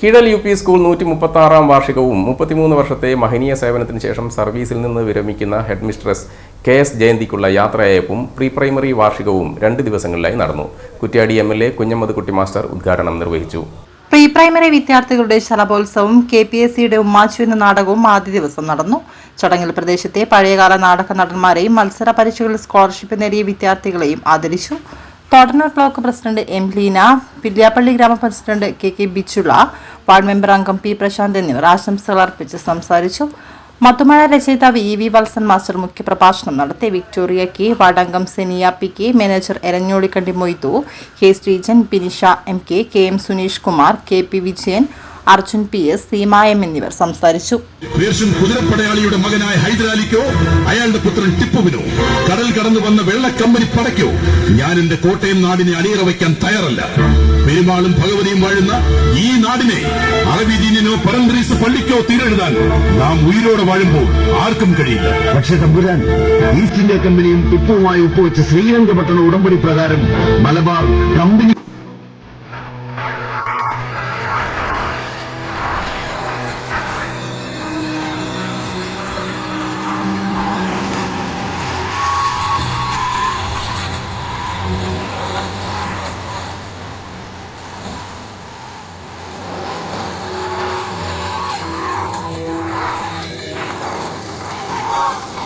Keezhal U P school നൂറ്റി മുപ്പത്തി ആറാം വാർഷികവും മുപ്പത്തിമൂന്ന് വർഷത്തെ മഹനീയ സേവനത്തിന് ശേഷം സർവീസിൽ നിന്ന് വിരമിക്കുന്ന ഹെഡ്മിസ്ട്രസ് കെ എസ് ജയന്തിക്കുള്ള യാത്രയയപ്പും പ്രീ പ്രൈമറി വാർഷികവും രണ്ട് ദിവസങ്ങളിലായി നടന്നു. Kuttiady M L A Kunhammadkutty master ഉദ്ഘാടനം നിർവഹിച്ചു. പ്രീ പ്രൈമറി വിദ്യാർത്ഥികളുടെ ശലഭോത്സവം കെ പി എസ് സിയുടെ ഉമ്മാച്ചു എന്ന നാടകവും ആദ്യ ദിവസം നടന്നു. ചടങ്ങിൽ പ്രദേശത്തെ പഴയകാല നാടക നടന്മാരെയും മത്സര പരീക്ഷകളിൽ സ്കോളർഷിപ്പ് നേടിയ വിദ്യാർത്ഥികളെയും ആദരിച്ചു. Thodannur block president M Leena Pilyappally ഗ്രാമപ്രസിഡന്റ് K K Bichula ward member അംഗം പി പ്രശാന്ത് എന്നിവർ ആശംസകൾ അർപ്പിച്ച് സംസാരിച്ചു. മത്തുമഴ രചയിതാവ് ഇ വി വത്സൻ മാസ്റ്റർ മുഖ്യപ്രഭാഷണം നടത്തി. Victoria K വാർഡംഗം Seniya P K manager Eranjolikandi Moythu K Sreejan Binisha M K K M Suneesh Kumar K P Vijayan Arjun P S സീമായം എന്നിവർ സംസാരിച്ചു. പേർഷ്യൻ കുതിരപ്പടയാളിയുടെ മകനായ ഹൈദരാലിക്കോ അയാളുടെ പുത്രൻ ടിപ്പുവിനോ. കടൽ കടന്നു വന്ന വെള്ളക്കമ്പനി പടയ്ക്കോ. ഞാൻ എന്റെ കോട്ടയം നാടിനെ അണിയറ വയ്ക്കാൻ തയ്യാറല്ല. പെരുമാളും ഭഗവതിയും വാഴുന്ന ഈ നാടിനെ അറബിദീനോ പരന്തരീസ് പള്ളിക്കോ തീരെഴുതാൻ നാം ഉയിരോടെ വാഴുമ്പോൾ ആർക്കും കഴിയില്ല. പക്ഷെ തമ്പുരാൻ ഈസ്റ്റ് ഇന്ത്യ കമ്പനിയും ടിപ്പുവുമായി ഒപ്പുവെച്ച ശ്രീരംഗപട്ടണ ഉടമ്പടി പ്രകാരം മലബാർ കമ്പനി 아!